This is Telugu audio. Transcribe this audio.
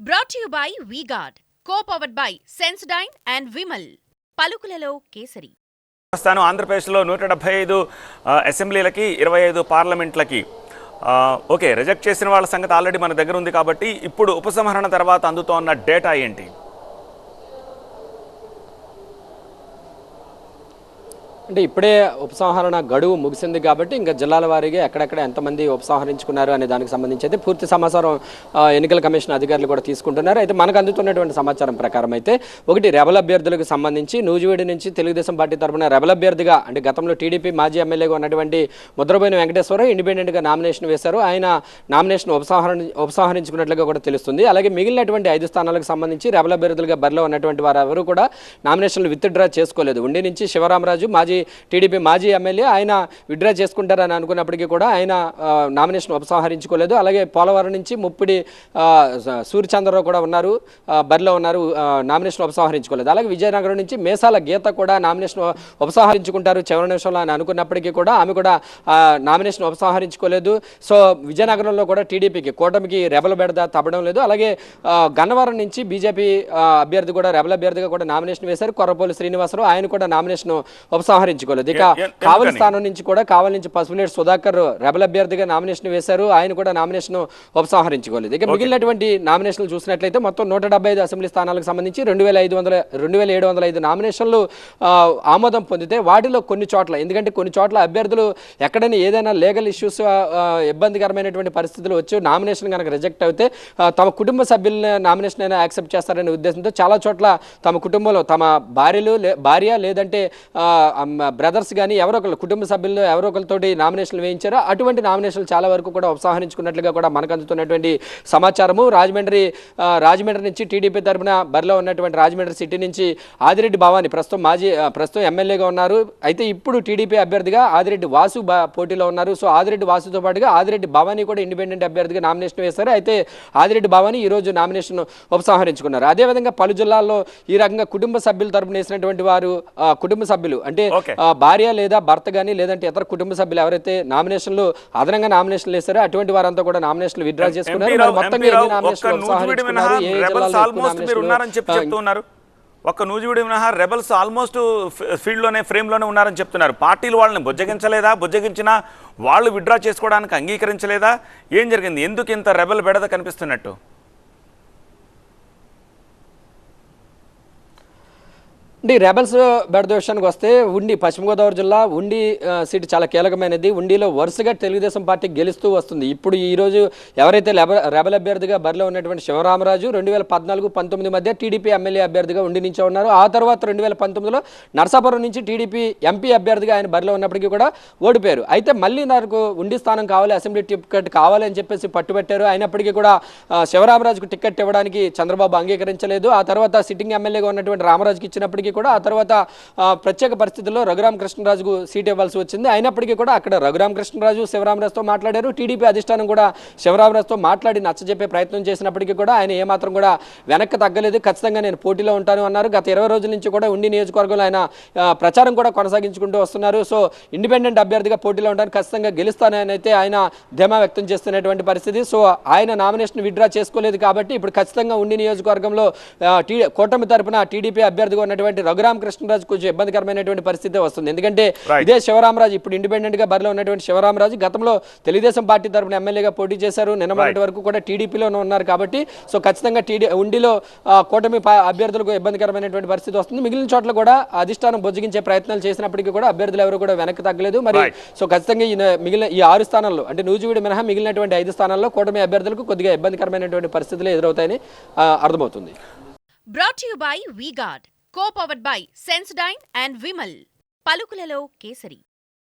Brought you by Vguard co powered by Sensodyne and Vimal పలుకులలో kesari. స్థానం ఆంధ్రప్రదేశ్లో నూట డెబ్బై ఐదు అసెంబ్లీలకి ఇరవై ఐదు పార్లమెంట్లకి ఓకే రిజెక్ట్ చేసిన వాళ్ళ సంగతి ఆల్రెడీ మన దగ్గర ఉంది కాబట్టి ఇప్పుడు ఉపసంహరణ తర్వాత అందుతోన్న డేటా ఏంటి? అంటే ఇప్పుడే ఉపసంహరణ గడువు ముగిసింది కాబట్టి ఇంకా జిల్లాల వారీగా ఎక్కడెక్కడ ఎంతమంది ఉపసంహరించుకున్నారు అనే దానికి సంబంధించి అయితే పూర్తి సమాచారం ఎన్నికల కమిషన్ అధికారులు కూడా తీసుకుంటున్నారు. అయితే మనకు అందుతున్నటువంటి సమాచారం ప్రకారం అయితే ఒకటి రెబల్ అభ్యర్థులకు సంబంధించి నూజివీడి నుంచి తెలుగుదేశం పార్టీ తరఫున రెబల్ అభ్యర్థిగా అంటే గతంలో టీడీపీ మాజీ ఎమ్మెల్యేగా ఉన్నటువంటి ముద్రబోయిన వెంకటేశ్వరరావు ఇండిపెండెంట్గా నామినేషన్ వేశారు. ఆయన నామినేషన్ ఉపసంహరణ ఉపసంహరించుకున్నట్లుగా కూడా తెలుస్తుంది. అలాగే మిగిలినటువంటి ఐదు స్థానాలకు సంబంధించి రెబల్ అభ్యర్థులుగా బరిలో ఉన్నటువంటి వారు ఎవరు కూడా నామినేషన్లు విత్డ్రా చేసుకోలేదు. ఉండి నుంచి శివరామరాజు మాజీ టీడీపీ మాజీ ఎమ్మెల్యే ఆయన విత్డ్రా చేసుకుంటారని అనుకున్నప్పటికీ కూడా ఆయన నామినేషన్ ఉపసంహరించుకోలేదు. అలాగే పోలవరం నుంచి ముప్పిడి సూర్యచంద్రరావు కూడా ఉన్నారు బరిలో ఉన్నారు నామినేషన్ ఉపసంహరించుకోలేదు. అలాగే విజయనగరం నుంచి మేసాల గీత కూడా నామినేషన్ ఉపసంహరించుకుంటారు చివరి నిమిషంలో అని అనుకున్నప్పటికీ కూడా ఆమె కూడా నామినేషన్ ఉపసంహరించుకోలేదు. సో విజయనగరంలో కూడా టీడీపీకి కూటమికి రెబల బెడద తప్పడం లేదు. అలాగే గన్నవరం నుంచి బీజేపీ అభ్యర్థి కూడా రెబల అభ్యర్థిగా కూడా నామినేషన్ వేశారు. కొర్రపోలి శ్రీనివాసరావు ఆయన కూడా నామినేషన్ ఉపసంహరించుకోలేదు ఇక కావలి? స్థానం నుంచి కూడా కావలి నుంచి పసుపులేటి సుధాకర్ రెబల్ అభ్యర్థిగా నామినేషన్ వేశారు. ఆయన కూడా నామినేషన్ ఉపసంహరించుకోలేదు. ఇక మిగిలినటువంటి నామినేషన్లు చూసినట్లయితే మొత్తం నూట డెబ్బై ఐదు అసెంబ్లీ స్థానాలకు సంబంధించి రెండు వేల ఐదు వందల రెండు వేల ఏడు వందల ఐదు నామినేషన్లు ఆమోదం పొందితే వాటిలో కొన్ని చోట్ల ఎందుకంటే కొన్ని చోట్ల అభ్యర్థులు ఎక్కడైనా ఏదైనా లీగల్ ఇష్యూస్ ఇబ్బందికరమైనటువంటి పరిస్థితులు వచ్చి నామినేషన్ కనుక రిజెక్ట్ అయితే తమ కుటుంబ సభ్యుల నామినేషన్ అయినా యాక్సెప్ట్ చేస్తారనే ఉద్దేశంతో చాలా చోట్ల తమ కుటుంబంలో తమ భార్యలు లే- భార్య లేదంటే బ్రదర్స్ కానీ ఎవరో ఒకరు కుటుంబ సభ్యుల్లో ఎవరో ఒకరితోటి నామినేషన్లు వేయించారో అటువంటి నామినేషన్లు చాలా వరకు కూడా ఉపసంహరించుకున్నట్లుగా కూడా మనకు అందుతున్నటువంటి సమాచారము. రాజమండ్రి రాజమండ్రి నుంచి టీడీపీ తరపున బరిలో ఉన్నటువంటి రాజమండ్రి సిటీ నుంచి ఆదిరెడ్డి భవాని ప్రస్తుతం మాజీ ప్రస్తుతం ఎమ్మెల్యేగా ఉన్నారు. అయితే ఇప్పుడు టీడీపీ అభ్యర్థిగా ఆదిరెడ్డి వాసు బా- పోటీలో ఉన్నారు. సో ఆదిరెడ్డి వాసుతో పాటుగా ఆదిరెడ్డి భవానీ కూడా ఇండిపెండెంట్ అభ్యర్థిగా నామినేషన్ వేశారు. అయితే ఆదిరెడ్డి భవానీ ఈ రోజు నామినేషన్ ఉపసంహరించుకున్నారు. అదేవిధంగా పలు జిల్లాల్లో ఈ రకంగా కుటుంబ సభ్యుల తరపున వేసినటువంటి వారు కుటుంబ సభ్యులు అంటే భార్య లేదా భర్త కానీ లేదంటే ఇతర కుటుంబ సభ్యులు ఎవరైతే నామినేషన్లు అదనంగా నామినేషన్లు వేశారో అటువంటి వారంతా కూడా నామినేషన్లు విత్డ్రా చేసుకున్నారు. ఎంపీ ఎన్ని నామినేషన్లు ఒక్క నూజివీడి మినహా రెబల్స్ ఆల్మోస్ట్ ఫీల్డ్లోనే ఫ్రేమ్లోనే ఉన్నారని చెప్తున్నారు. పార్టీలు వాళ్ళని బుజ్జగించలేదా? బుజ్జగించినా వాళ్ళు విత్డ్రా చేసుకోవడానికి అంగీకరించలేదా? ఏం జరిగింది? ఎందుకు ఇంత రెబల్ బెడద కనిపిస్తున్నట్టు? అంటే రెబల్స్ బెడద విషయానికి వస్తే ఉండి పశ్చిమ గోదావరి జిల్లా ఉండి ఆ, సీటు చాలా కీలకమైనది. ఉండిలో వరుసగా తెలుగుదేశం పార్టీ గెలుస్తూ వస్తుంది. ఇప్పుడు ఈ రోజు ఎవరైతే లెబ- రెబల్ అభ్యర్థిగా బరిలో ఉన్నటువంటి శివరామరాజు రెండు వేల పద్నాలుగు పంతొమ్మిది మధ్య టీడీపీ ఎమ్మెల్యే అభ్యర్థిగా ఉండి నుంచే ఉన్నారు. ఆ తర్వాత రెండు వేల పంతొమ్మిదిలో నర్సాపురం నుంచి టీడీపీ ఎంపీ అభ్యర్థిగా ఆయన బరిలో ఉన్నప్పటికీ కూడా ఓడిపోయారు. అయితే మళ్ళీ నాకు ఉండి స్థానం కావాలి అసెంబ్లీ టికెట్ కావాలి అని చెప్పేసి పట్టుబట్టారు. అయినప్పటికీ కూడా శివరామరాజుకు టికెట్ ఇవ్వడానికి చంద్రబాబు అంగీకరించలేదు. ఆ తర్వాత సిట్టింగ్ ఎమ్మెల్యేగా ఉన్నటువంటి రామరాజుకి ఇచ్చినప్పటికీ కూడా ఆ తర్వాత ప్రత్యేక పరిస్థితుల్లో రఘురామ కృష్ణరాజుకు సీట్ ఇవ్వాల్సి వచ్చింది. అయినప్పటికీ కూడా అక్కడ రఘురామ కృష్ణరాజు శివరామరాజుతో మాట్లాడారు. టీడీపీ అధిష్టానం కూడా శివరామరాజుతో మాట్లాడి నచ్చజెప్పే ప్రయత్నం చేసినప్పటికీ కూడా ఆయన ఏమాత్రం కూడా వెనక్కి తగ్గలేదు. ఖచ్చితంగా నేను పోటీలో ఉంటాను అన్నారు. గత ఇరవై రోజుల నుంచి కూడా ఉండి నియోజకవర్గంలో ఆయన ప్రచారం కూడా కొనసాగించుకుంటూ వస్తున్నారు. సో ఇండిపెండెంట్ అభ్యర్థిగా పోటీలో ఉంటాను. ఖచ్చితంగా గెలుస్తానని అయితే ఆయన ధీమా వ్యక్తం చేస్తున్నటువంటి పరిస్థితి. సో ఆయన నామినేషన్ విత్డ్రా చేసుకోలేదు కాబట్టి ఇప్పుడు ఖచ్చితంగా ఉండి నియోజకవర్గంలో టీ కూటమి తరపున టీడీపీ అభ్యర్థిగా ఉన్నటువంటి రఘురామ కృష్ణరాజు కొంచెం ఇబ్బందికరమైనటువంటి పరిస్థితి వస్తుంది. ఎందుకంటే. ఇదే శివరామరాజు ఇప్పుడు ఇండిపెండెంట్గా బరిలో ఉన్నటువంటి శివరామరాజు గతంలో తెలుగుదేశం పార్టీ తరపున ఎమ్మెల్యేగా పోటీ చేశారు. నిన్న మొన్నటి వరకు కూడా టీడీపీలోనే ఉన్నారు కాబట్టి సో ఖచ్చితంగా టీడీ ఉండిలో కూటమి అభ్యర్థులకు ఇబ్బందికరమైనటువంటి పరిస్థితి వస్తుంది. మిగిలిన చోట్ల కూడా అధిష్టానం బొజ్జగించే ప్రయత్నాలు చేసినప్పటికీ కూడా అభ్యర్థులు ఎవరు కూడా వెనక్కి తగ్గలేదు. మరి. సో ఖచ్చితంగా ఈ మిగిలిన ఈ ఆరు స్థానాల్లో అంటే నూజివీడి మినహా మిగిలినటువంటి ఐదు స్థానాల్లో కూటమి అభ్యర్థులకు కొద్దిగా ఇబ్బందికరమైనటువంటి పరిస్థితులు ఎదురవుతాయని అర్థమవుతుంది. Brought you by Vguard co powered by Sensodyne and Vimal పలుకులలో kesari.